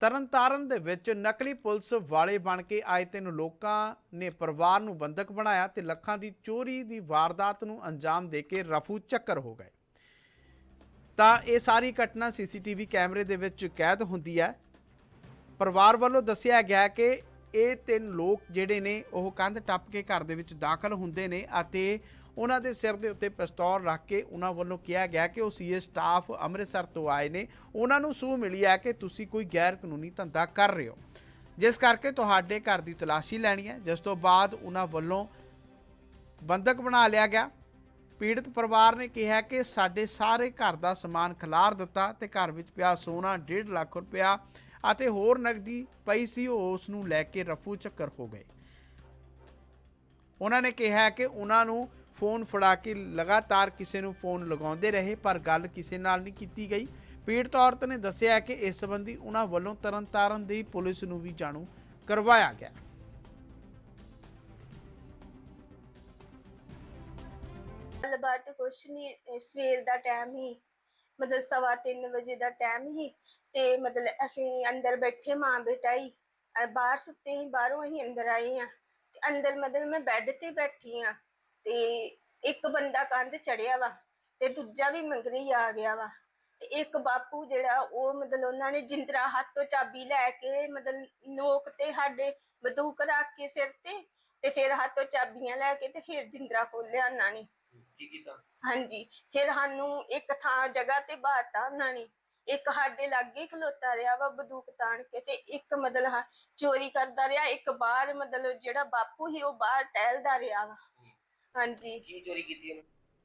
ਤਰਨਤਾਰਨ ਦੇ ਵਿੱਚ ਨਕਲੀ ਪੁਲਿਸ ਵਾਲੇ ਬਣ ਕੇ ਆਏ ਤਿੰਨ ਲੋਕਾਂ ਨੇ ਪਰਿਵਾਰ ਨੂੰ ਬੰਦਕ ਬਣਾਇਆ ਤੇ ਲੱਖਾਂ ਦੀ ਚੋਰੀ ਦੀ ਵਾਰਦਾਤ ਨੂੰ ਅੰਜਾਮ ਦੇ ਕੇ ਰਫੂ ਚੱਕਰ ਹੋ ਗਏ। ਤਾਂ ਇਹ ਸਾਰੀ ਘਟਨਾ ਸੀਸੀਟੀਵੀ ਕੈਮਰੇ ਦੇ ਵਿੱਚ ਕੈਦ ਹੁੰਦੀ ਹੈ। ਪਰਿਵਾਰ ਵੱਲੋਂ ਦੱਸਿਆ ਗਿਆ ਕਿ ਇਹ ਤਿੰਨ ਲੋਕ ਜਿਹੜੇ ਨੇ, ਉਹ ਕੰਧ ਟੱਪ ਕੇ ਘਰ ਦੇ ਵਿੱਚ ਦਾਖਲ ਹੁੰਦੇ ਨੇ ਅਤੇ ਉਹਨਾਂ ਦੇ ਸਿਰ ਦੇ ਉੱਤੇ ਪਿਸਤੌਲ ਰੱਖ ਕੇ ਉਹਨਾਂ ਵੱਲੋਂ ਕਿਹਾ ਗਿਆ ਕਿ ਉਹ ਸੀਏ ਸਟਾਫ ਅੰਮ੍ਰਿਤਸਰ ਤੋਂ ਆਏ ਨੇ। ਉਹਨਾਂ ਨੂੰ ਸੂਹ ਮਿਲੀ ਹੈ ਕਿ ਤੁਸੀਂ ਕੋਈ ਗੈਰ ਕਾਨੂੰਨੀ ਧੰਦਾ ਕਰ ਰਹੇ ਹੋ। ਜਿਸ ਕਰਕੇ ਤੁਹਾਡੇ ਘਰ ਦੀ ਤਲਾਸ਼ੀ ਲੈਣੀ ਹੈ। ਜਿਸ ਤੋਂ ਬਾਅਦ ਉਹਨਾਂ ਵੱਲੋਂ ਬੰਦਕ ਬਣਾ ਲਿਆ ਗਿਆ। ਪੀੜਤ ਪਰਿਵਾਰ ਨੇ ਕਿਹਾ ਕਿ ਸਾਡੇ ਸਾਰੇ ਘਰ ਦਾ ਸਮਾਨ ਖਿਲਾਰ ਦਿੱਤਾ ਤੇ ਘਰ ਵਿੱਚ ਪਿਆ ਸੋਨਾ 1.5 ਲੱਖ ਰੁਪਇਆ ਅਤੇ ਹੋਰ ਨਗਦੀ ਪਈ ਸੀ, ਉਹ ਉਸ ਨੂੰ ਲੈ ਕੇ ਰਫੂ ਚੱਕਰ ਹੋ ਗਏ। ਉਹਨਾਂ ਨੇ ਕਿਹਾ ਕਿ ਉਹਨਾਂ ਨੂੰ ਫੋਨ ਫੜਾ ਕੇ ਲਗਾਤਾਰ ਕਿਸੇ ਨੂੰ ਫੋਨ ਲਗਾਉਂਦੇ ਰਹੇ, ਪਰ ਗੱਲ ਕਿਸੇ ਨਾਲ ਨਹੀਂ ਕੀਤੀ ਗਈ। ਪੀੜਤ ਔਰਤ ਨੇ ਦੱਸਿਆ ਕਿ ਇਸ ਸੰਬੰਧੀ ਉਹਨਾਂ ਵੱਲੋਂ ਤਰਨਤਾਰਨ ਦੀ ਪੁਲਿਸ ਨੂੰ ਵੀ ਜਾਣੂ ਕਰਵਾਇਆ ਗਿਆ। ਗੱਲਬਾਤ ਕੁਛ ਨਹੀਂ, ਸਵੇਰ ਦਾ ਟਾਈਮ ਹੀ ਮਤਲਬ ਸਵਾ ਤਿੰਨ ਵਜੇ ਦਾ ਟਾਈਮ ਹੀ ਤੇ ਮਤਲਬ ਅਸੀਂ ਅੰਦਰ ਬੈਠੇ ਮਾਂ ਬੇਟਾ ਹੀ ਬਾਹਰ ਸੁੱਤੇ ਹੀ ਬਾਹਰੋਂ ਅਸੀਂ ਅੰਦਰ ਆਏ ਆ ਤੇ ਅੰਦਰ ਮਤਲਬ ਮੈਂ ਬੈੱਡ ਤੇ ਬੈਠੀ ਆ ਤੇ ਇੱਕ ਬੰਦਾ ਕੰਧ ਚੜਿਆ ਵਾ ਤੇ ਦੂਜਾ ਵੀ ਮੰਗਰੀ ਆ ਗਿਆ ਵਾ ਤੇ ਇੱਕ ਬਾਪੂ ਜਿਹੜਾ ਉਹ ਮਤਲਬ ਉਹਨਾਂ ਨੇ ਜਿੰਦਰਾ ਹੱਥ ਤੋਂ ਚਾਬੀ ਲੈ ਕੇ ਮਤਲਬ ਨੋਕ ਤੇ ਸਾਡੇ ਬਦੂਕ ਰੱਖ ਕੇ ਸਿਰ ਤੇ ਤੇ ਫਿਰ ਹੱਥੋਂ ਚਾਬੀਆਂ ਲੈ ਕੇ ਤੇ ਫਿਰ ਜਿੰਦਰਾ ਖੋਲਿਆ ਉਹਨਾਂ ਨੇ। ਕੀ ਕੀਤਾ? ਹਾਂਜੀ ਫਿਰ ਸਾਨੂੰ ਇੱਕ ਥਾਂ ਜਗ੍ਹਾ ਤੇ ਬਾਤਾ ਉਹਨਾਂ ਨੇ। ਇੱਕ ਸਾਡੇ ਲਾਗੇ ਹੀ ਖਲੋਤਾ ਰਿਹਾ ਵਾ ਬੰਦੂਕ ਤਾਣ ਕੇ ਤੇ ਇੱਕ ਮਤਲਬ ਹਾਂ ਚੋਰੀ ਕਰਦਾ ਰਿਹਾ ਇੱਕ ਬਾਹਰ ਮਤਲਬ ਜਿਹੜਾ ਬਾਪੂ ਸੀ ਉਹ ਬਾਹਰ ਟਹਿਲਦਾ ਰਿਹਾ ਵਾ। ਹਾਂਜੀ। ਕੀ ਚੋਰੀ ਕੀਤੀ ਉਹਨੇ?